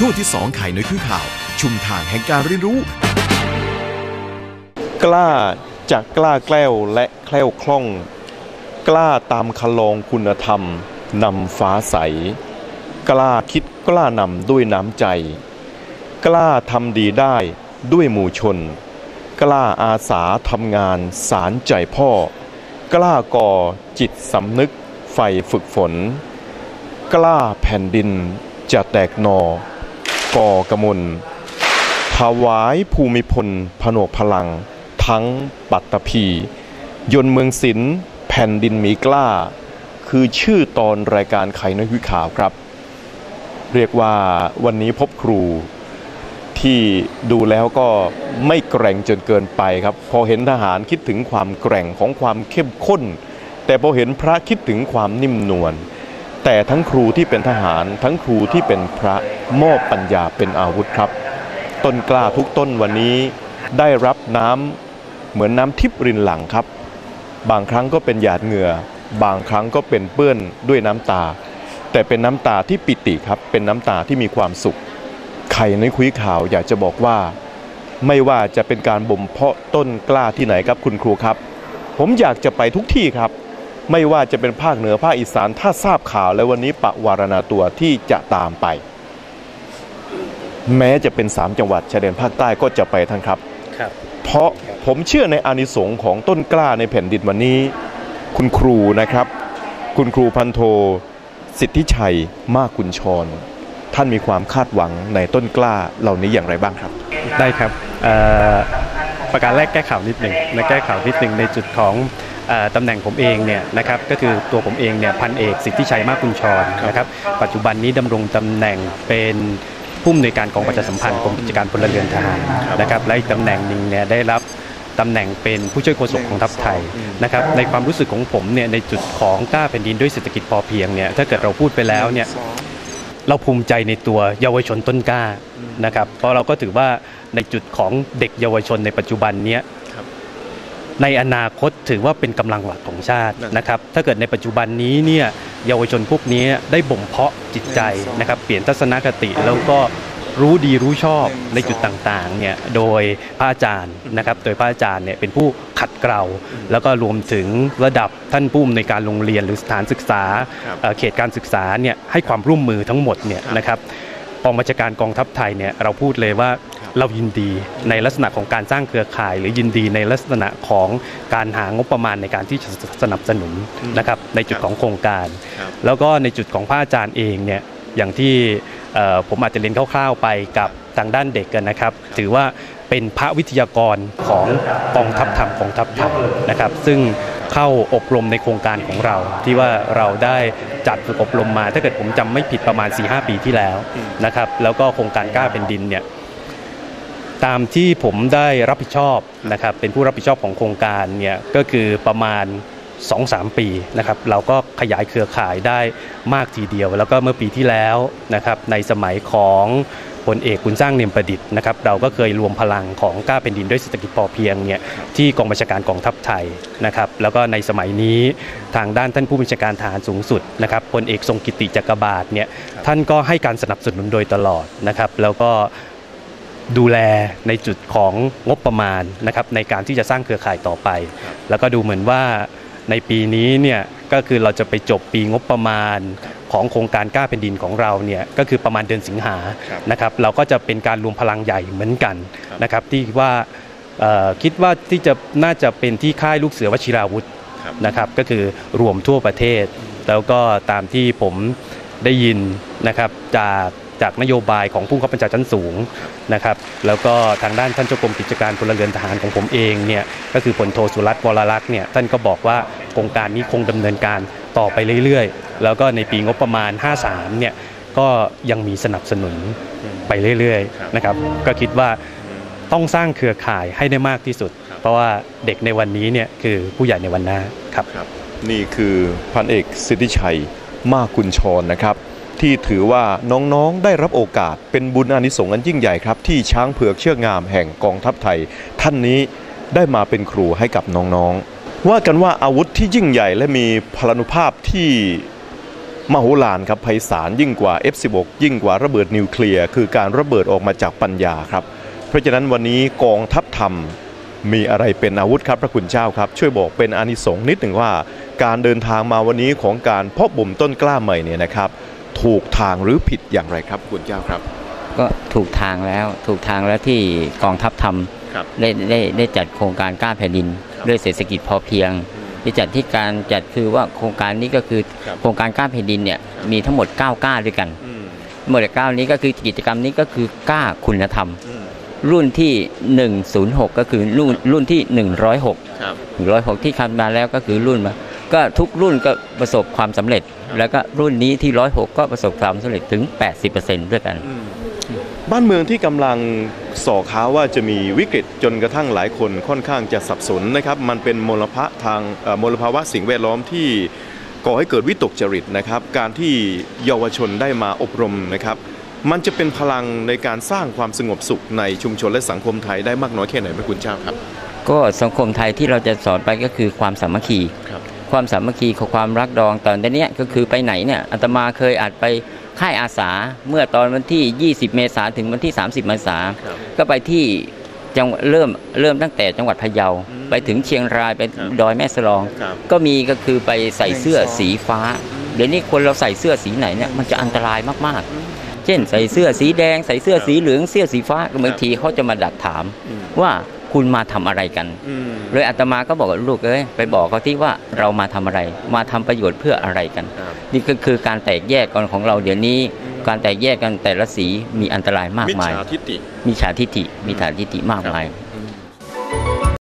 ช่วงที่สองไข่ในขึ้นข่าว ชุมทางแห่งการเรียนรู้ กล้าจะกล้าแกล้วและแคล้วคล่อง กล้าตามคลองคุณธรรมนำฟ้าใส กล้าคิดกล้านำด้วยน้ำใจ กล้าทำดีได้ด้วยหมู่ชน กล้าอาสาทำงานสารใจพ่อ กล้าก่อจิตสำนึกใฝ่ฝึกฝน กล้าแผ่นดินจะแตกหนอ ก่อกระมลถวายภูมิพลผนวกพลัง ทั้งปัตตภียนเมืองศิลป์แผ่นดินมีกล้า คือชื่อตอนรายการไขนวิข่าวครับ เรียกว่าวันนี้พบครูที่ดูแล้วก็ไม่แกร่งจนเกินไปครับ พอเห็นทหารคิดถึงความแกร่งของความเข้มข้น แต่พอเห็นพระคิดถึงความนิ่มนวล แต่ทั้งครูที่เป็นทหาร ทั้งครูที่เป็นพระมอบปัญญาเป็นอาวุธครับ ต้นกล้าทุกต้นวันนี้ได้รับน้ำเหมือนน้ำทิพย์รินหลังครับ บางครั้งก็เป็นหยาดเหงื่อ บางครั้งก็เป็นเปื้อนด้วยน้ำตา แต่เป็นน้ำตาที่ปิติครับ เป็นน้ำตาที่มีความสุข ไข่ในคุยข่าวอยากจะบอกว่า ไม่ว่าจะเป็นการบ่มเพาะต้นกล้าที่ไหนครับคุณครูครับ ผมอยากจะไปทุกที่ครับ ไม่ว่าจะเป็นภาคเหนือภาคอีสานถ้าทราบข่าวแล้ววันนี้ปะวารณาตัวที่จะตามไป แม้จะเป็น3จังหวัดชายแดนภาคใต้ก็จะไปทั้งครับครับ เพราะผมเชื่อในอานิสงส์ของต้นกล้าในแผ่นดินวันนี้ คุณครูนะครับ คุณครูพันโท สิทธิชัย มากกุญชรท่านมีความคาดหวังในต้นกล้าเหล่านี้อย่างไรบ้างครับ ได้ครับเอ่อประการแรกแก้ข่าวนิดหนึ่งนะแก้ข่าวนิดหนึ่งในจุดของเอ่อ ตำแหน่งผมเองเนี่ยนะครับก็คือตัวผมเองเนี่ยพันเอกสิทธิชัยมากกุญชรนะครับปัจจุบันนี้ดำรงตำแหน่งเป็นผู้อำนวยการกองประชาสัมพันธ์กรมกิจการพลเรือนทหารนะครับและอีกตำแหน่งหนึ่งเนี่ยได้รับตำแหน่งเป็นผู้ช่วยโฆษกของทัพไทยนะครับในความรู้สึกของผมเนี่ยในจุดของกล้าแผ่นดินด้วยเศรษฐกิจพอเพียงเนี่ยถ้าเกิดเราพูดไปแล้วเนี่ยเราภูมิใจในตัวเยาวชนต้นกล้านะครับเพราะเราก็ถือว่าในจุดของเด็กเยาวชนในปัจจุบันเนี้ย ในอนาคตถือว่าเป็นกำลังหลักของชาตินะครับถ้าเกิดในปัจจุบันนี้เนี่ยเยาวชนพวกนี้ได้บ่มเพาะจิตใจนะครับเปลี่ยนทัศนคติแล้วก็รู้ดีรู้ชอบในจุดต่างๆเนี่ยโดยพระอาจารย์นะครับ โดยพระอาจารย์เนี่ยเป็นผู้ขัดเกลาแล้วก็รวมถึงระดับท่านผู้อำนวยการโรงเรียนหรือสถานศึกษาครับเอ่อเขตการศึกษาเนี่ยให้ความร่วมมือทั้งหมดเนี่ยนะครับก องบัญชาการกองทัพไทยเนี่ยเราพูดเลยว่าเรายินดีในลักษณะของการสร้างเครือข่าย หรือยินดีในลักษณะของการหางบประมาณในการที่จะสนับสนุนนะครับในจุดของโครงการครับแล้วก็ในจุดของพระอาจารย์เองเนี่ยอย่างที่เอ่อผมอาจจะเรียนคร่าวๆไปกับทางด้านเด็กกันนะครับ ถือว่าเป็นพระวิทยากรของกองทัพธรรมของทัพไทยนะครับ ซึ่ง เข้าอบรมในโครงการของเรา ที่ว่าเราได้จัดฝึกอบรมมา ถ้าเกิดผมจำไม่ผิดประมาณ 4-5 ปีที่แล้วนะครับแล้วก็โครงการกล้าเป็นดินเนี่ยตามที่ผมได้รับผิดชอบนะครับเป็นผู้รับผิดชอบของโครงการเนี่ยก็คือประมาณ 2-3 ปีนะครับเราก็ขยายเครือข่ายได้มากทีเดียว แล้วก็เมื่อปีที่แล้วนะครับในสมัยของ พลเอกคุณสร้างเนียมประดิษฐ์นะครับเราก็เคยรวมพลังของกล้าเป็นดินด้วยเศรษฐกิจพอเพียงเนี่ยที่กองบัญชาการกองทัพไทยนะครับแล้วก็ในสมัยนี้ทางด้านท่านผู้บัญชาการทหารสูงสุดนะครับพลเอกทรงกิติจักรบาทเนี่ยท่านก็ให้การสนับสนุนโดยตลอดนะครับแล้วก็ดูแลในจุดของงบประมาณนะครับในการที่จะสร้างเครือข่ายต่อไป แล้วก็ดูเหมือนว่าในปีนี้เนี่ยก็คือเราจะไปจบปีงบประมาณ ของโครงการกล้าแผ่นดินของเราเนี่ยก็คือประมาณเดือนสิงหาครับนะครับเราก็จะเป็นการรวมพลังใหญ่เหมือนกันครับนะครับที่ว่าเอ่อคิดว่าที่จะน่าจะเป็นที่ค่ายลูกเสือวชิราวุธครับนะครับก็คือรวมทั่วประเทศ แล้วก็ตามที่ผมได้ยินนะครับจากจากนโยบายของผู้ขับบัญชาชั้นสูงนะครับแล้วก็ทางด้านท่านเจ้ากรมกิจการพลเรือนทหารของผมเองเนี่ยก็คือพลโทสุรัตน์วรลักษณ์เนี่ยท่านก็บอกว่าโครงการนี้คงดำเนินการต่อไปเรื่อยๆ แล้วก็ในปีงบประมาณ 53 เนี่ยก็ยังมีสนับสนุนไปเรื่อยๆนะครับก็คิดว่าต้องสร้างเครือข่ายให้ได้มากที่สุด เพราะว่าเด็กในวันนี้เนี่ยคือผู้ใหญ่ในวันหน้าครับครับนี่คือพันเอกสิทธิชัยมากกุญชรนะครับ ที่ถือว่าน้องๆได้รับโอกาสเป็นบุญอานิสงส์อันยิ่งใหญ่ครับ ที่ช้างเผือกเชือกงามแห่งกองทัพไทย ท่านนี้ได้มาเป็นครูให้กับน้องๆว่ากันว่าอาวุธที่ยิ่งใหญ่และมีพลานุภาพที่ มโหฬารครับไพศาลยิ่งกว่า F16 ยิ่งกว่าระเบิดนิวเคลียร์คือการระเบิดออกมาจากปัญญาครับ เพราะฉะนั้นวันนี้กองทัพธรรมมีอะไรเป็นอาวุธครับพระคุณเจ้าครับ ช่วยบอกเป็นอานิสงส์นิดหนึ่งว่า การเดินทางมาวันนี้ของการเพาะบ่มต้นกล้าใหม่เนี่ยนะครับ ถูกทางหรือผิดอย่างไรครับพระคุณเจ้าครับ ก็ถูกทางแล้วถูกทางแล้วที่กองทัพทครับำได้ได้ได้จัดโครงการกล้าแผ่นดินครับด้วยเศรษฐกิจพอเพียง ที่จัดที่การจัดคือว่าโครงการนี้ก็คือครับโครงการกล้าแผ่นดินเนี่ยมีทั้งหมด 9กล้าด้วยกันอืมหมดเก้านี้ก็คือกิจกรรมนี้ก็คือกล้าคุณธรรมอืมรุ่นที่ 106 ก็คือรุ่นรุ่นที่ 106ครับ106 ที่คันมาแล้วก็คือรุ่นมาก็ทุกรุ่นก็ประสบความสำเร็จ แล้วก็รุ่นนี้ที่ 106 ก็ประสบความสำเร็จถึง 80%ด้วยกัน บ้านเมืองที่กำลัง ส่อข่าว่าจะมีวิกฤตจนกระทั่งหลายคนค่อนข้างจะสับสนนะครับมันเป็นมลภะทางมลภาวะสิ่งแวดล้อมที่ก่อให้เกิดวิตกจริตนะครับ การที่เยาวชนได้มาอบรมนะครับ มันจะเป็นพลังในการสร้างความสงบสุขในชุมชนและสังคมไทยได้มากน้อยแค่ไหนพระคุณเจ้าครับ ก็สังคมไทยที่เราจะสอนไปก็คือความสามัคคีครับความสามัคคีของความรักดองตอนนี้ก็คือไปไหนเนี่ยอาตมาเคยอาจไป ค่ายอาสาเมื่อตอนวันที่ 20 เมษาถึงวันที่ 30 เมษาครับก็ไปที่จังหวัดเริ่มเริ่มตั้งแต่จังหวัดพะเยาอืมไปถึงเชียงรายไปครับดอยแม่สลองครับก็มีก็คือไปใส่เสื้อสีฟ้า เดี๋ยวนี้คนเราใส่เสื้อสีไหนเนี่ยมันจะอันตรายมากๆ เช่นใส่เสื้อสีแดง ใส่เสื้อสีเหลืองเสื้อสีฟ้าก็บางทีเขาจะมาดักถามอืมว่า คุณมาทำอะไรกันอืมเลยอาตมาก็บอกว่าลูกเอ้ยไปบอกเขาที่ว่าเรามาทำอะไร มาทำประโยชน์เพื่ออะไรกันครับนี่ก็คือการแตกแยกกันของเราเดี๋ยวนี้ การแตกแยกกันแต่ละสีมีอันตรายมากมิจมายฉาทิฏฐิมีฉาทิฏฐิมีฉาทิฏฐิมากมาย